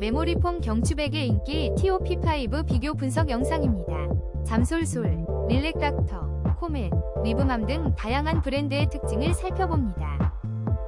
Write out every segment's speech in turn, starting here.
메모리폼 경추백의 인기 TOP5 비교 분석 영상입니다. 잠솔솔, 릴렉닥터, 코멧, 리브맘 등 다양한 브랜드의 특징을 살펴봅니다.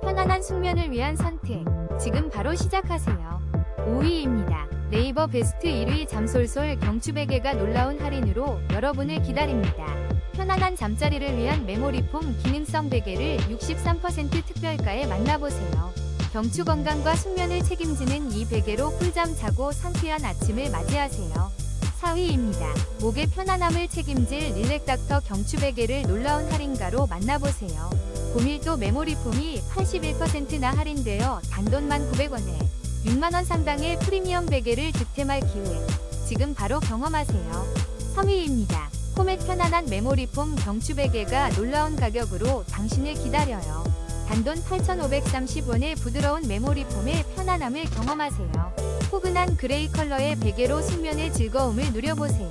편안한 숙면을 위한 선택. 지금 바로 시작하세요. 5위입니다. 네이버 베스트 1위 잠솔솔 경추베개가 놀라운 할인으로 여러분을 기다립니다. 편안한 잠자리를 위한 메모리폼 기능성 베개를 63% 특별가에 만나보세요. 경추 건강과 숙면을 책임지는 이 베개로 꿀잠 자고 상쾌한 아침을 맞이하세요. 4위입니다. 목의 편안함을 책임질 릴렉닥터 경추 베개를 놀라운 할인가로 만나보세요. 고밀도 메모리폼이 81%나 할인되어 단돈만 900원에 6만원 상당의 프리미엄 베개를 득템할 기회. 지금 바로 경험하세요. 3위입니다. 코멧 편안한 메모리폼 경추 베개가 놀라운 가격으로 당신을 기다려요. 단돈 8,530원의 부드러운 메모리 폼의 편안함을 경험하세요. 포근한 그레이 컬러의 베개로 숙면의 즐거움을 누려보세요.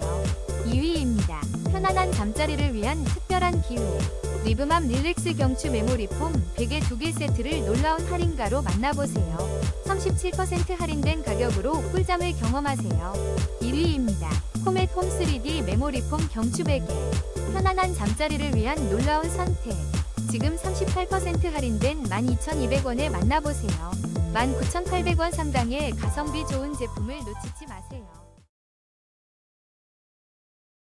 2위입니다. 편안한 잠자리를 위한 특별한 기회. 리브맘 릴렉스 경추 메모리 폼 베개 2개 세트를 놀라운 할인가로 만나보세요. 37% 할인된 가격으로 꿀잠을 경험하세요. 1위입니다. 코멧 홈 3D 메모리 폼 경추 베개. 편안한 잠자리를 위한 놀라운 선택. 지금 38% 할인된 12,200원에 만나보세요. 19,800원 상당의 가성비 좋은 제품을 놓치지 마세요.